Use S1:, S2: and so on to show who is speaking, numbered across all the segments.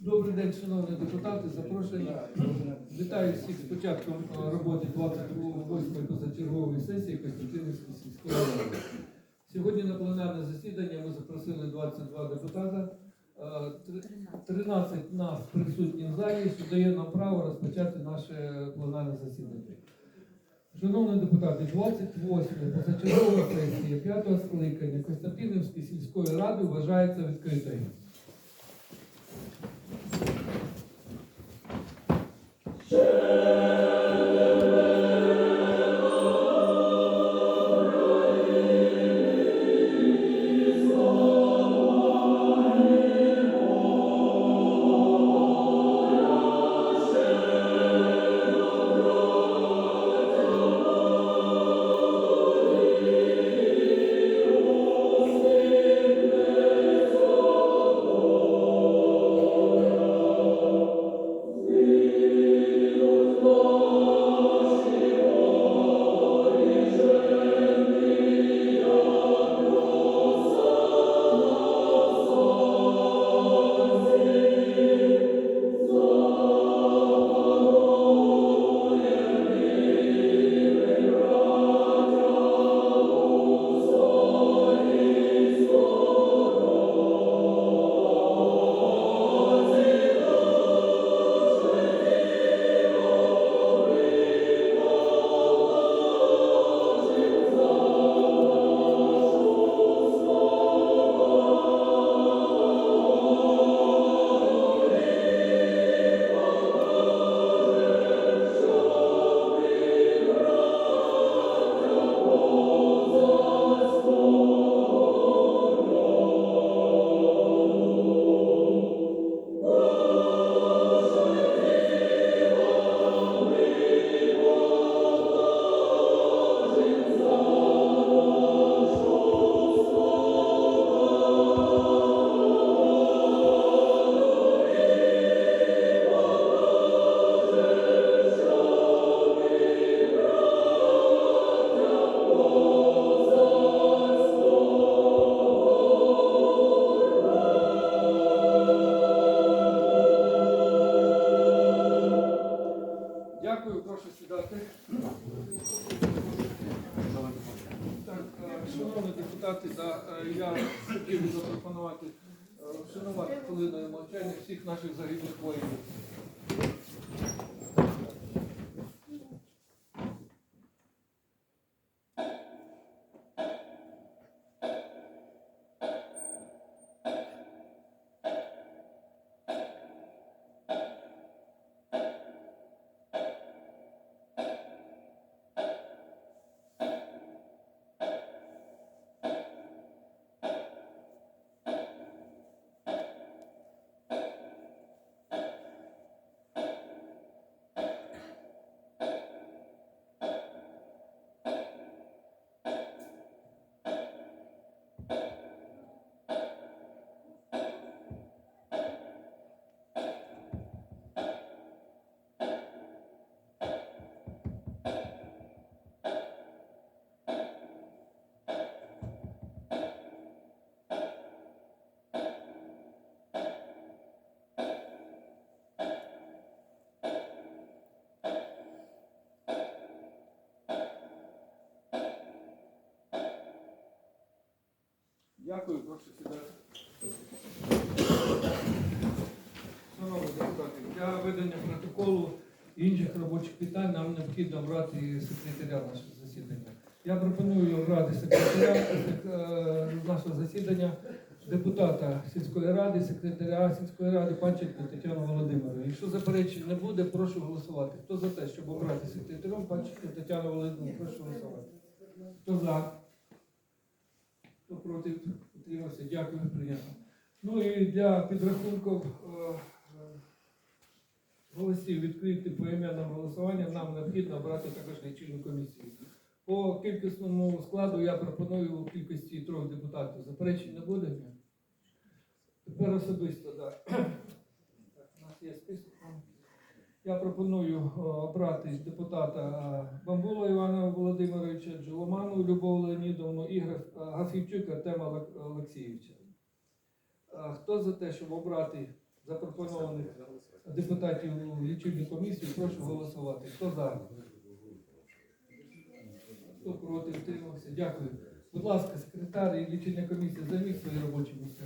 S1: Добрий день, шановні депутати, запрошені. Вітаю всіх з початком е, роботи 28-ї позачергової сесії Костянтинівської сільської ради. Сьогодні на пленарне засідання ми запросили 22 депутата. Е, 13 нас присутні в залі, що дає нам право розпочати наше пленарне засідання. Шановні депутати, 28 позачергова сесія 5 скликання Костянтинівської сільської ради вважається відкритою. Дякую, хвилиною мовчання всіх наших загиблих воїнів. Дякую, прошу сідати. Шановні депутати, для ведення протоколу і інших робочих питань нам необхідно обрати секретаря нашого засідання. Я пропоную обрати секретаря е, нашого засідання, депутата сільської ради, секретаря сільської ради Панченко Тетяну Володимировну. Якщо заперечень не буде, прошу голосувати. Хто за те, щоб обрати секретарем Панченко Тетяну Володимировну, прошу голосувати. Хто за? Хто проти? Утримався. Дякую, прийнято. Ну і для підрахунку е, е, голосів відкрити поіменним голосуванням нам необхідно обрати також лічильну комісію. По кількісному складу я пропоную у кількості трьох депутатів. Заперечень не буде? Тепер особисто, так. Так, у нас є список. Я пропоную е, обрати депутата е, Бамбула Івана Володимировича, Джоломану Любов Леонідовну і е, Гафівчука Артема Олексійовича. Хто за те, щоб обрати запропонованих депутатів у лічильну комісію, прошу голосувати. Хто за? Хто проти, втримався? Дякую. Будь ласка, секретар і лічильна комісія, займіть свої робочі місця.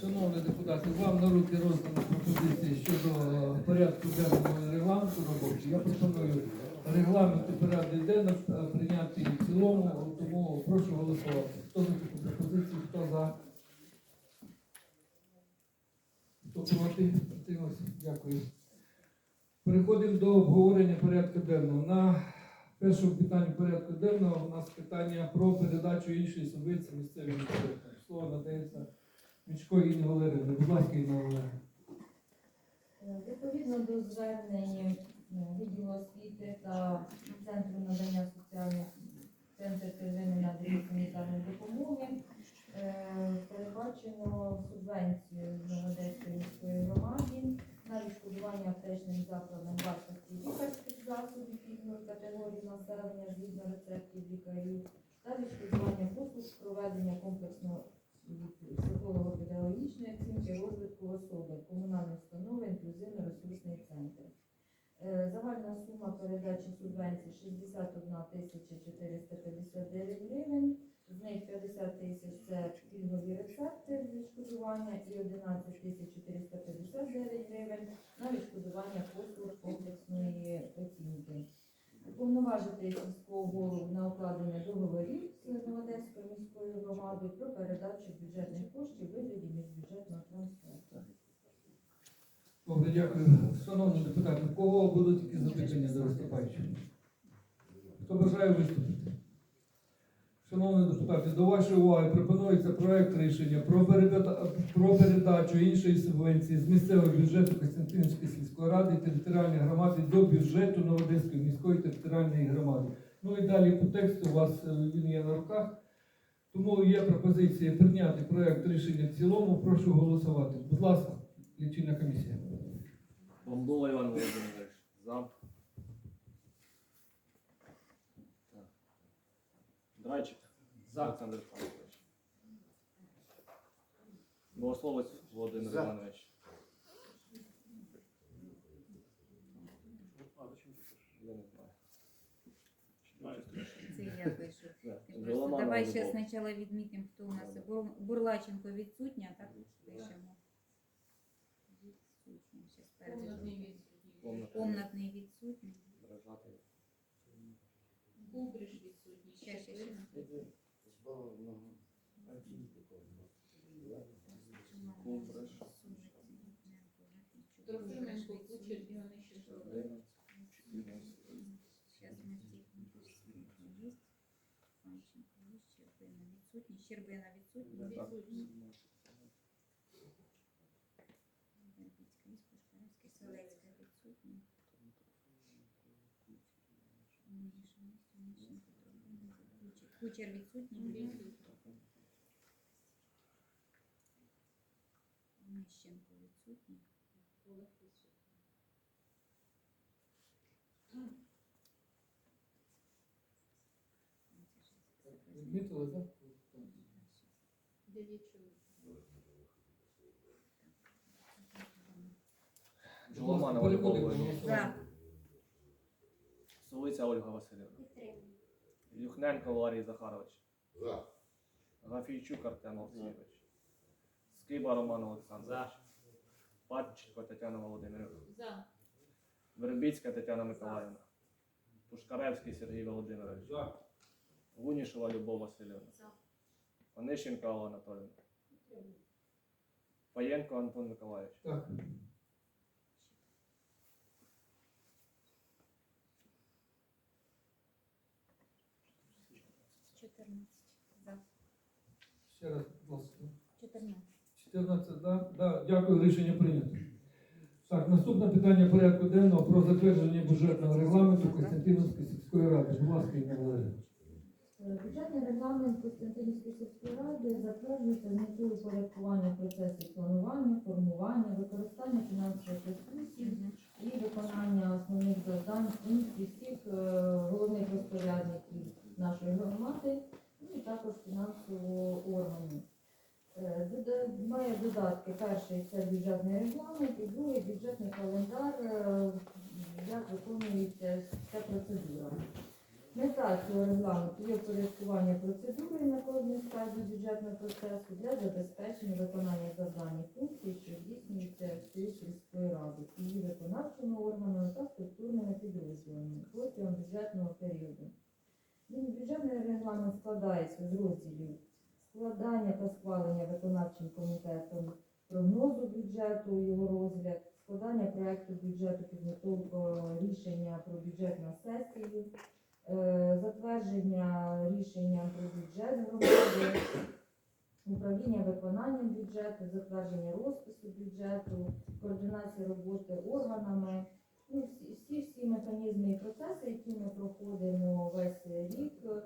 S1: Шановні депутати, вам на руки роздано пропозиції щодо е, порядку денного регламенту роботи. Я пропоную регламент і порядок денний е, прийняти в цілому, тому прошу голосувати. Хто за таку пропозицію, хто за? Хто проти? Дякую. Переходимо до обговорення порядку денного. На першому питанні порядку денного у нас питання про передачу іншої субвенції місцевим бюджетам. Слово надається Мічко Інні Валерівні. Будь ласка, Інна Валерівна.
S2: Е, Відповідно до звернень е, відділу освіти та центру надання соціальних центрів первинної надання гуманітарної допомоги е, передбачено субвенцію з Одеської міської громади на відшкодування аптечним закладам та відшкодування послуг проведення комплексного психолого-педагогічної оцінки розвитку особи, комунальної установи, інклюзивно-ресурсний центр. Е, Загальна сума передачі субвенцій 61 тисяча 459 гривень. З них 50 тисяч це пільгові рецепти відшкодування і 11 тисяч 459 гривень на відшкодування послуг комплексної оцінки. Уповноважити сільського голову на укладення договорів з Одеською міською громадою про передачу бюджетних коштів вигляді міжбюджетного трансферту.
S1: Добре, дякую. Шановні депутати, у кого будуть такі запитання до виступаючого? Хто бажає виступити? Шановні депутати, до вашої уваги пропонується проект рішення про, передачу іншої субвенції з місцевого бюджету Костянтинівської сільської ради і територіальної громади до бюджету Новодеської міської територіальної громади. Ну і далі по тексту у вас е, він є на руках. Тому є пропозиція прийняти проект рішення в цілому. Прошу голосувати. Будь ласка, лічильна комісія.
S3: Бомбова Іван Володимирович. За. Так. Драйчик. За. Олександр Павлович. Богословець Володимир
S4: За.
S3: Іванович. Я не знаю.
S5: Це я пишу.
S3: Да.
S5: Ти просто Давай
S3: Любов.
S5: ще спочатку відмітимо, хто у нас. Бур- Бурлаченко відсутня, так пишемо. Відсутня. Щас передаю.
S3: Комната.
S5: Комнатний відсутній.
S6: Кубриш Трофименко, Кучер, Іванищенко.
S3: Одинадцять. Чотирнадцять.
S5: Щас ми тільки є. Панченко є, Щербина відсутній. Щербина відсутня.
S3: Так.
S5: Вербицька є, Пушкаревська, Селецька відсутня. Мішина, Соняченко, Трофименко, Кучер. Кучер відсутній. Міщенко відсутній.
S6: Олег відсутній.
S1: Відмітили, так?
S6: Дев'ять чоловік.
S3: Любов Володимирівна. Ольга Васильівна. Юхненко Валерій Захарович.
S4: За.
S3: Гафійчук Артем Олексійович. Скиба Роман Олександрович. Патченко Тетяна Володимирівна.
S6: За.
S3: Вербіцька Тетяна Миколаївна. Пушкаревський Сергій Володимирович. Гунішева Любов Васильівна.
S6: За.
S3: Онищенко Алла Анатолійовна. Паєнко Антон Миколаївич.
S1: Так.
S5: Чотирнадцять. За.
S1: Ще раз, будь ласка.
S5: Чотирнадцять.
S1: 14, да? Да, дякую, рішення прийнято. Так, наступне питання порядку денного про затвердження бюджетного регламенту Костянтинівської сільської ради. Будь ласка, Інна Валерія.
S2: Е, Бюджетний регламент Костянтинівської сільської ради затверджується з метою упорядкування процесів планування, формування, використання фінансових ресурсів і виконання основних завдань функцій всіх е, головних розпорядників нашої громади, ну і також фінансового органу. Е, Має додатки. Перший це бюджетний регламент, і другий бюджетний календар, е, як виконується ця процедура. Мета цього регламенту є впорядкування процедури на кожній стадії бюджетного процесу для забезпечення виконання завдань і функцій, що здійснюються всією сільської ради, її виконавчими органами та структурними підрозділами протягом бюджетного періоду. Бюджетний регламент складається з розділів складання та схвалення виконавчим комітетом прогнозу бюджету, його розгляд, складання проекту бюджету, підготовка рішення про бюджет на сесію, е, затвердження рішення про бюджет громади, управління виконанням бюджету, затвердження розпису бюджету, координація роботи органами. Ну, всі, всі всі механізми і процеси, які ми проходимо весь рік, е,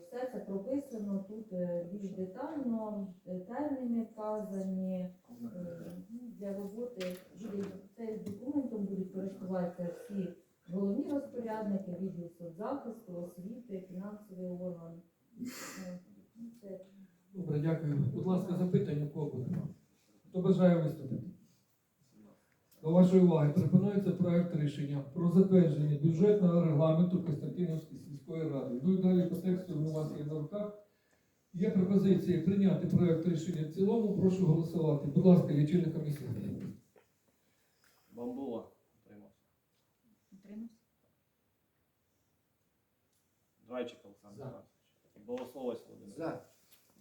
S2: все це прописано тут е, більш детально, терміни вказані. Е, Для роботи цим документом будуть користуватися всі головні розпорядники, відділ соцзахисту, освіти, фінансовий орган.
S1: Добре, дякую. Будь ласка, запитання кого? Хто бажає виступити? До вашої уваги пропонується проект рішення про затвердження бюджетного регламенту Костянтинівської сільської ради. Йду далі по тексту, у вас є на руках. Є пропозиції прийняти проект рішення в цілому. Прошу голосувати. Будь ласка, лічильна комісія.
S3: Бамбула. Утримався.
S5: Утримався.
S3: Драйчик Олександр. Іванович. Богословець Володимир.
S4: За.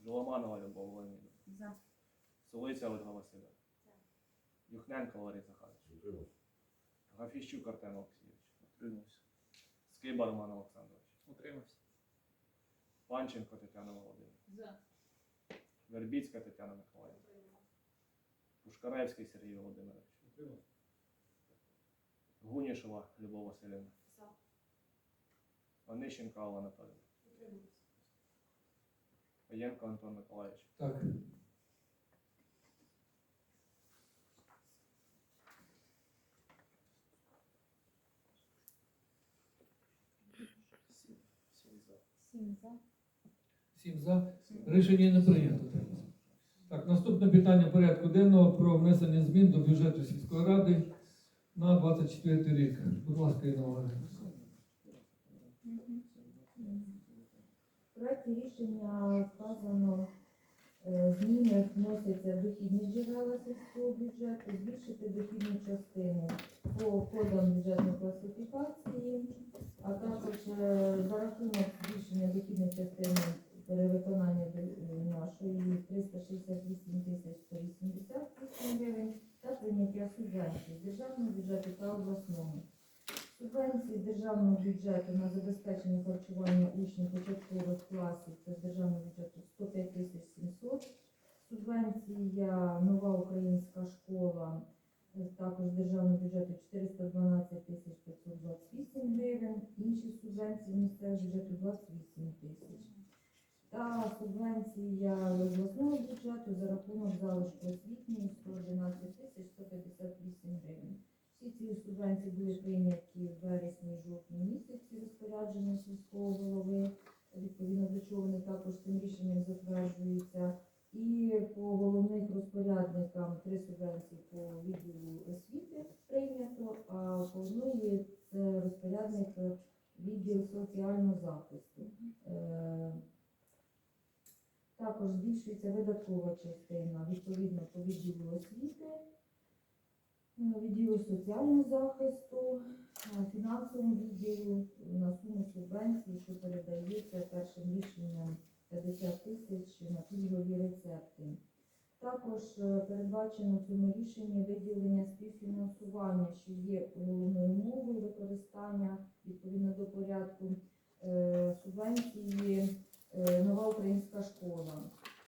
S3: Джоламанова Любов Володимирівна.
S5: За.
S3: Солиця Ольга Васильівна. Юхненко Валерій Захарович.
S4: Утримався.
S3: Гафіщук Артем Олексійович. Утримався. Скиба Роман Олександрович.
S7: Утримався.
S3: Панченко Тетяна Володимирівна.
S6: За.
S3: Вербіцька Тетяна Миколаївна. Пушкаревський Сергій Володимирович. Утримався. Гунішева Любов Васильівна.
S6: За.
S3: Онищенко Алла Анатолійовна. Паєнко Антон Миколаївич.
S1: Так.
S5: Сім за.
S1: Рішення не прийнято. Так, наступне питання порядку денного про внесення змін до бюджету сільської ради на 24 рік. Будь ласка, Інна Олегівна.
S2: В проекті рішення вказано е, зміни вносяться дохідні джерела сільського бюджету, збільшити дохідну частину по кодам бюджетної класифікації, а також е, за рахунок збільшення дохідної частини перевиконання до- нашої 368 тисяч 188 гривень та прийняття субвенцій з державного бюджету та обласного. Субвенції державного бюджету на забезпечення харчування учнів початкових класів це з державного бюджету 105 тисяч 700. Субвенція нова українська школа е, також державного бюджету 412 тисяч 528 гривень. Інші субвенції місцевого бюджету 28 тисяч. Та субвенція обласного бюджету за рахунок залишку освітньої 111 тисяч 158 гривень. Всі ці субвенції були прийняті в вересні жовтні місяці розпорядження сільського голови, відповідно до чого вони також цим рішенням затверджуються. І по головних розпорядникам три субвенції по відділу освіти прийнято, а по одної це розпорядник відділ соціального захисту. Е, Також збільшується видаткова частина відповідно по відділу освіти е, відділу соціального захисту, е, фінансовому відділу на суму субвенції, що передається першим рішенням 50 тисяч на пільгові рецепти. Також е, передбачено в цьому рішенні виділення співфінансування, що є головною мовою використання відповідно до порядку субвенції нова українська школа.